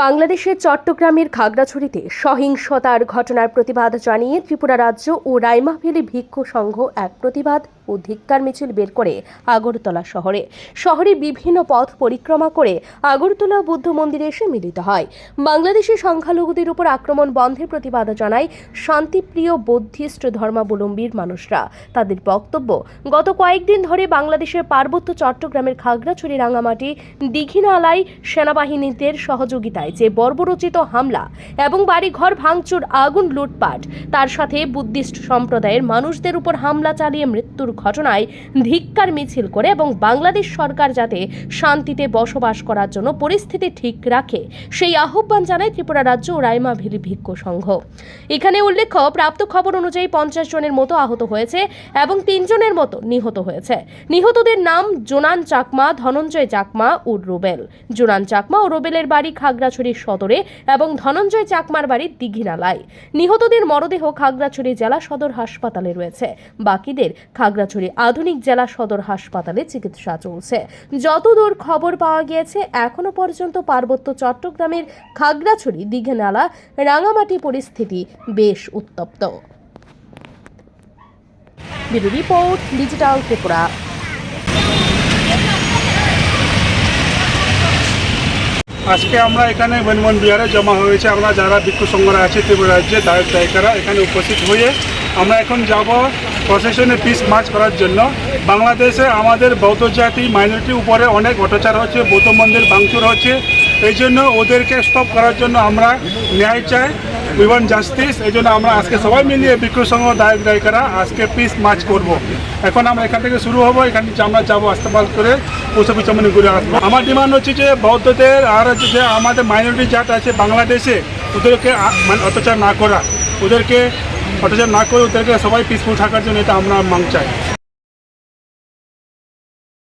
বাংলাদেশের চট্টগ্রামের খাগড়াছড়িতে সহিংসতার ঘটনার প্রতিবাদ জানিয়ে ত্রিপুরা রাজ্য ও রাইমাভেলি ভিক্ষু সংঘ এক প্রতিবাদ ও ধিক্কার মিছিল বের করে আগরতলা শহরে। শহরে বিভিন্ন পথ পরিক্রমা করে আগরতলা বুদ্ধ মন্দিরে এসে মিলিত হয়। বাংলাদেশের সংখ্যালঘুদের উপর আক্রমণ বন্ধের প্রতিবাদ জানায় শান্তিপ্রিয় বৌদ্ধিস্ট ধর্মাবলম্বীর মানুষরা। তাদের বক্তব্য, গত কয়েকদিন ধরে বাংলাদেশের পার্বত্য চট্টগ্রামের খাগড়াছড়ি রাঙামাটি দীঘিনালায় সেনাবাহিনীদের সহযোগিতায় যে বর্বরচিত হামলা এবং বাড়িঘর ভাঙচুর, আগুন লুটপাট, তার সাথে বুদ্ধিস্ট সম্প্রদায়ের মানুষদের উপর হামলা চালিয়ে মৃত্যুর ঘটনায় ধিক্কার মিছিল করে এবং বাংলাদেশ সরকার যাতে শান্তিতে বসবাস করার জন্য পরিস্থিতি ঠিক রাখে, সেই আহ্বান জানায় ত্রিপুরা রাজ্য ও রাইমা ভেলি ভিক্ষু সংঘ। এখানে উল্লেখ্য, প্রাপ্ত খবর অনুযায়ী পঞ্চাশ জনের মতো আহত হয়েছে এবং তিনজনের মতো নিহত হয়েছে। নিহতদের নাম জোনান চাকমা, ধনঞ্জয় চাকমা ও রুবেল। জোনান চাকমা ও রুবেলের বাড়ি খাগড়াছড়ি সদরে এবং ধনঞ্জয় চাকমার বাড়ি দিঘিনালায়। নিহতদের মরদেহ খাগড়াছড়ি জেলা সদর হাসপাতালে রয়েছে। বাকিদের খাগড়াছড়ি আধুনিক জেলা সদর হাসপাতালে চিকিৎসা চলছে। যতদূর খবর পাওয়া গিয়েছে, এখনও পর্যন্ত পার্বত্য চট্টগ্রামের খাগড়াছড়ি দিঘিনালা রাঙামাটি পরিস্থিতি বেশ উত্তপ্ত। Report, digital Tripura. আজকে আমরা এখানে বনবন বিহারে জমা হয়েছে। আমরা যারা ভিক্ষু সংঘরা আছে, ত্রিপুরা রাজ্যে দায়ক দায়িকারা এখানে উপস্থিত হয়ে আমরা এখন যাব প্রশাসনে পিস মার্চ করার জন্য। বাংলাদেশে আমাদের বৌদ্ধ জাতি মাইনরিটির উপরে অনেক অত্যাচার হচ্ছে, বৌদ্ধ মন্দির ভাঙচুর হচ্ছে। এই জন্য ওদেরকে স্টপ করার জন্য আমরা ন্যায় চাই। উই ওয়ান্ট জাস্টিস এই জন্য আমরা আজকে সবাই মিলিয়ে ভিক্ষু সংঘ দায়ক দায়িকারা আজকে পিস মার্চ করব। এখন আমরা এখান থেকে শুরু হব, এখান থেকে আমরা যাব আস্তেপাল করে পশু পিছনে ঘুরে আসব। আমার ডিমান্ড হচ্ছে যে বৌদ্ধদের আর হচ্ছে যে আমাদের মাইনরিটি জাত আছে বাংলাদেশে, ওদেরকে মানে অত্যাচার না করা, ওদেরকে অত্যাচার না করে ওদেরকে সবাই পিসফুল থাকার জন্য এটা আমরা মাং চাই